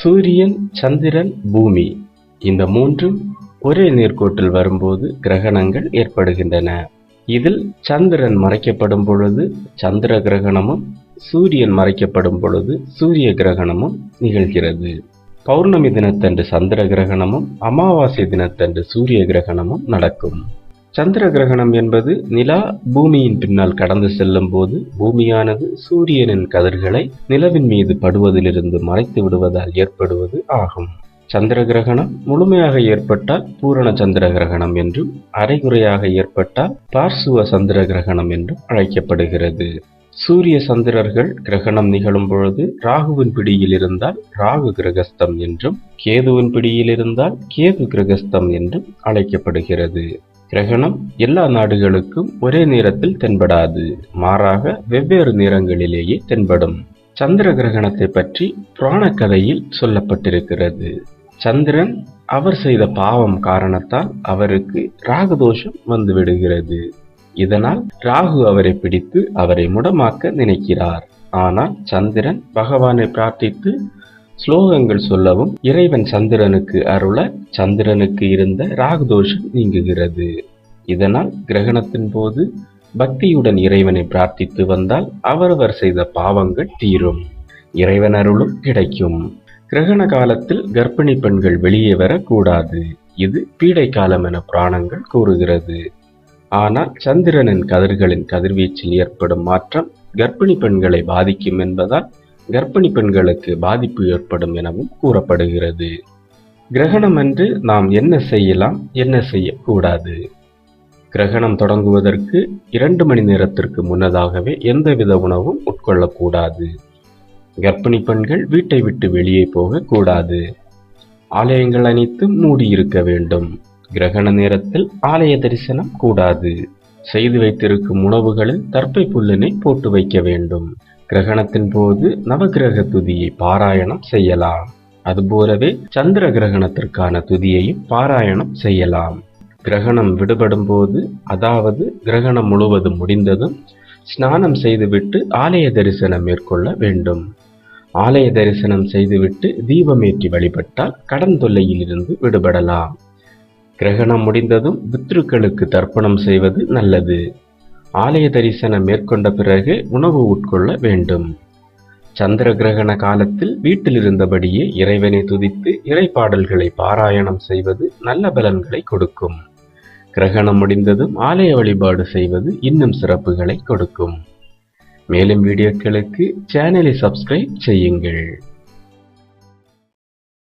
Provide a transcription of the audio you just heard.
சூரியன் சந்திரன் பூமி. இந்த மூன்றும் ஒரே நேர்கோட்டில் வரும்போது கிரகணங்கள் ஏற்படுகின்றன. இதில் சந்திரன் மறைக்கப்படும் பொழுது சந்திர கிரகணமும் சூரியன் மறைக்கப்படும் பொழுது சூரிய கிரகணமும் நிகழ்கிறது. பௌர்ணமி தினத்தன்று சந்திர கிரகணமும் அமாவாசை தினத்தன்று சூரிய கிரகணமும் நடக்கும். சந்திர கிரகணம் என்பது நிலா பூமியின் பின்னால் கடந்து செல்லும் போது பூமியானது சூரியனின் கதிர்களை நிலவின் மீது படுவதிலிருந்து மறைத்து விடுவதால் ஏற்படுவது ஆகும். சந்திர கிரகணம் முழுமையாக ஏற்பட்டால் பூரண சந்திர கிரகணம் என்றும் அரைகுறையாக ஏற்பட்டால் பார்சுவ சந்திர கிரகணம் என்றும் அழைக்கப்படுகிறது. சூரிய சந்திரர்கள் கிரகணம் நிகழும் பொழுது ராகுவின் பிடியில் இருந்தால் ராகு கிரகஸ்தம் என்றும் கேதுவின் பிடியில் இருந்தால் கேது கிரகஸ்தம் என்றும் அழைக்கப்படுகிறது. கிரகணம் எல்லா நாடுகளுக்கும் ஒரே நேரத்தில் தென்படாது. மாறாக வெவ்வேறு நேரங்களிலேயே தென்படும். சந்திர கிரகணத்தை பற்றி புராண கதையில் சொல்லப்பட்டிருக்கிறது. சந்திரன் அவர் செய்த பாவம் காரணத்தால் அவருக்கு ராகுதோஷம் வந்துவிடுகிறது. இதனால் ராகு அவரை பிடித்து அவரை முடமாக்க நினைக்கிறார். ஆனால் சந்திரன் பகவானை பிரார்த்தித்து ஸ்லோகங்கள் சொல்லவும் இறைவன் சந்திரனுக்கு அருள சந்திரனுக்கு இருந்த ராகுதோஷம் நீங்குகிறது. இதனால் கிரகணத்தின் போது பக்தியுடன் இறைவனை பிரார்த்தித்து வந்தால் அவரவர் செய்த பாவங்கள் தீரும். இறைவன் அருளும் கிடைக்கும். கிரகண காலத்தில் கர்ப்பிணி பெண்கள் வெளியே வரக்கூடாது. இது பீடை காலம் என புராணங்கள் கூறுகிறது. ஆனால் சந்திரனின் கதிர்களின் கதிர்வீச்சில் ஏற்படும் மாற்றம் கர்ப்பிணி பெண்களை பாதிக்கும் என்பதால் கர்ப்பிணி பெண்களுக்கு பாதிப்பு ஏற்படும் எனவும் கூறப்படுகிறது. கிரகணம் அன்று நாம் என்ன செய்யலாம் என்ன செய்யக்கூடாது? கிரகணம் தொடங்குவதற்கு இரண்டு மணி நேரத்திற்கு முன்னதாகவே எந்தவித உணவும் உட்கொள்ளக்கூடாது. கர்ப்பிணி பெண்கள் வீட்டை விட்டு வெளியே போகக்கூடாது. ஆலயங்கள் அனைத்தும் மூடியிருக்க வேண்டும். கிரகண நேரத்தில் ஆலய தரிசனம் கூடாது. செய்து வைத்திருக்கும் உணவுகளில் தற்பை புல்லினை போட்டு வைக்க வேண்டும். கிரகணத்தின் போது நவகிரக துதியை பாராயணம் செய்யலாம். அதுபோலவே சந்திர கிரகணத்திற்கான துதியையும் பாராயணம் செய்யலாம். கிரகணம் விடுபடும் போது அதாவது கிரகணம் முழுவதும் முடிந்ததும் ஸ்நானம் செய்துவிட்டு ஆலய தரிசனம் மேற்கொள்ள வேண்டும். ஆலய தரிசனம் செய்துவிட்டு தீபமேற்றி வழிபட்டால் கடன் தொல்லையிலிருந்து விடுபடலாம். கிரகணம் முடிந்ததும் பித்ருக்களுக்கு தர்ப்பணம் செய்வது நல்லது. ஆலய தரிசனம் மேற்கொண்ட பிறகு உணவு உட்கொள்ள வேண்டும். சந்திர கிரகண காலத்தில் வீட்டில் இருந்தபடியே இறைவனை துதித்து இறைப்பாடல்களை பாராயணம் செய்வது நல்ல பலன்களை கொடுக்கும். கிரகணம் முடிந்ததும் ஆலய வழிபாடு செய்வது இன்னும் சிறப்புகளை கொடுக்கும். மேலும் வீடியோக்களுக்கு சேனலை சப்ஸ்கிரைப் செய்யுங்கள்.